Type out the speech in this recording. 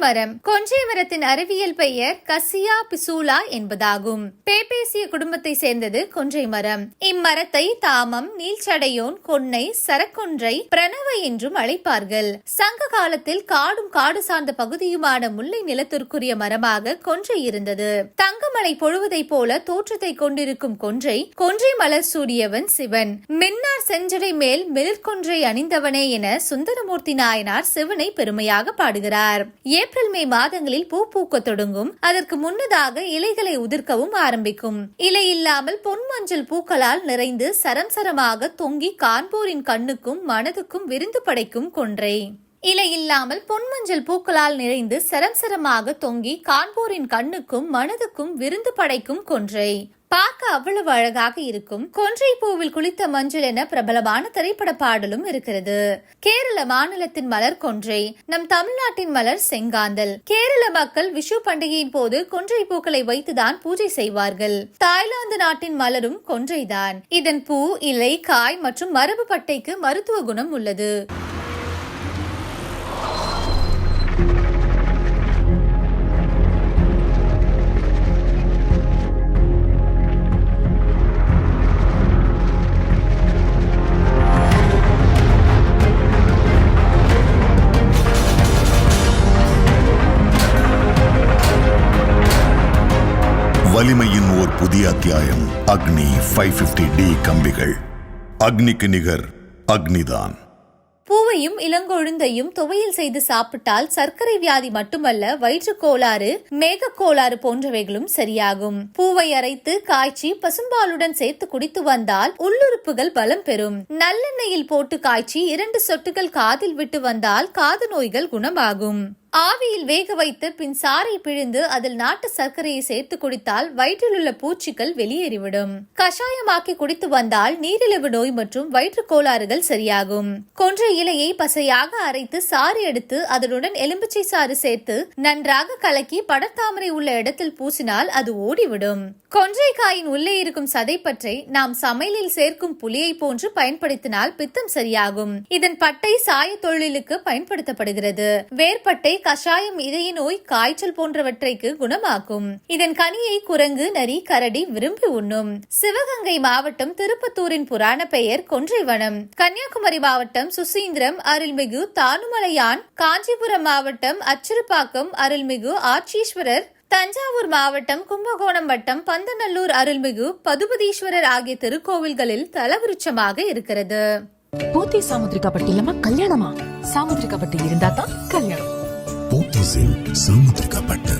மரம் கொன்றை மரத்தின் அறிவியல் பெயர் கசியா பிசூலா என்பதாகும். பேபேசிய குடும்பத்தை சேர்ந்தது கொன்றை மரம். இம்மரத்தை தாமம் நீல்ச்சடையோன் கொன்னை சரக்கொன்றை பிரணவ என்றும் அழைப்பார்கள். சங்க காலத்தில் காடும் காடு சார்ந்த பகுதியுமான முல்லை நிலத்திற்குரிய மரமாக கொன்றை இருந்தது. தங்கமலை பொழுவதைப் போல தோற்றத்தை கொண்டிருக்கும் கொன்றை கொன்றை மலர் சூடியவன் சிவன். மின்னார் செஞ்சடை மேல் மெலிற்கொன்றை அணிந்தவனே என சுந்தரமூர்த்தி நாயனார் சிவனை பெருமையாக பாடுகிறார். ஏப்ரல் மே மாதங்களில் பூ பூக்கத் தொடங்கும். அதற்கு முன்னதாக இலைகளை உதிர்க்கவும் ஆரம்பிக்கும். இலை இல்லாமல் பொன் மஞ்சள் பூக்களால் நிறைந்து சரம் சரமாக தொங்கி கான்பூரின் கண்ணுக்கும் மனதுக்கும் விருந்து படைக்கும் கொன்றை. இலை இல்லாமல் பொன்மஞ்சள் பூக்களால் நிறைந்து சரம் சரமாக தொங்கி கான்பூரின் கண்ணுக்கும் மனதுக்கும் விருந்து படைக்கும் கொன்றை. பார்க்க அவ்வளவு அழகாக இருக்கும். கொன்றை பூவில் குளித்த மஞ்சள் என பிரபலமான திரைப்பட பாடலும் இருக்கிறது. கேரள மாநிலத்தின் மலர் கொன்றை நம் தமிழ்நாட்டின் மலர் செங்காந்தல். கேரள மக்கள் விஷு பண்டிகையின் போது கொன்றை பூக்களை வைத்துதான் பூஜை செய்வார்கள். தாய்லாந்து நாட்டின் மலரும் கொன்றைதான். இதன் பூ இலை காய் மற்றும் மரபு பட்டைக்கு மருத்துவ குணம் உள்ளது. வலிமையின் ஓர் புதிய அத்தியாயம். அக்னி ஃபைவ் பிப்டி டி கம்பிகள். அக்னிக்கு நிகர் அக்னிதான். பூவையும் இளங்கொழுந்தையும் துவையல் செய்து சாப்பிட்டால் சர்க்கரை வியாதி மட்டுமல்ல வயிற்றுக் கோளாறு மேகக் கோளாறு போன்றவைகளும் சரியாகும். பூவை அரைத்து காய்ச்சி பசும்பாலுடன் சேர்த்து குடித்து வந்தால் உள்ளுறுப்புகள் பலம் பெறும். நல்லெண்ணெயில் போட்டு காய்ச்சி இரண்டு சொட்டுகள் காதில் விட்டு வந்தால் காது நோய்கள் குணமாகும். ஆவியில் வேக வைத்து பின் சாறை பிழிந்து அதில் நாட்டு சர்க்கரையை சேர்த்து குடித்தால் வயிற்றில் உள்ள பூச்சிகள் வெளியேறிவிடும். கஷாயமாக்கி குடித்து வந்தால் நீரிழிவு நோய் மற்றும் வயிற்றுக் கோளாறுகள் சரியாகும். கொன்ற இலையை பசையாக அரைத்து சாறு எடுத்து அதனுடன் எலும்பிச்சை சாறு சேர்த்து நன்றாக கலக்கி படத்தாமரை உள்ள இடத்தில் பூசினால் அது ஓடிவிடும். கொன்றைக்காயின் உள்ளே இருக்கும் சதைப்பற்றை நாம் சமையலில் சேர்க்கும் புளியை போன்று பயன்படுத்தினால் பித்தம் சரியாகும். இதன் பட்டை சாய தொழிலுக்கு பயன்படுத்தப்படுகிறது. வேர்பட்டை கஷாயம் இதய நோய் காய்ச்சல் போன்றவற்றைக்கு குணமாக்கும். இதன் கனியை குரங்கு நரி கரடி விரும்பி உண்ணும். சிவகங்கை மாவட்டம் திருப்பத்தூரின் புராண பெயர் கொன்றைவனம். கன்னியாகுமரி மாவட்டம் சுசீந்திரம் அருள்மிகு தானுமலையான் காஞ்சிபுரம் மாவட்டம் அச்சிறுபாக்கம் அருள்மிகு ஆட்சீஸ்வரர் தஞ்சாவூர் மாவட்டம் கும்பகோணம் வட்டம் பந்தநல்லூர் அருள்மிகு பதுபதீஸ்வரர் ஆகிய திருக்கோவில்களில் தலவிருட்சமாக இருக்கிறது. போத்தி சாமுத்திரிகா பட்டி இல்லாம கல்யாணமா? சாமுத்திரிகா பட்டி இருந்தா தான் கல்யாணம். சாமுத்திரிகா பட்டு.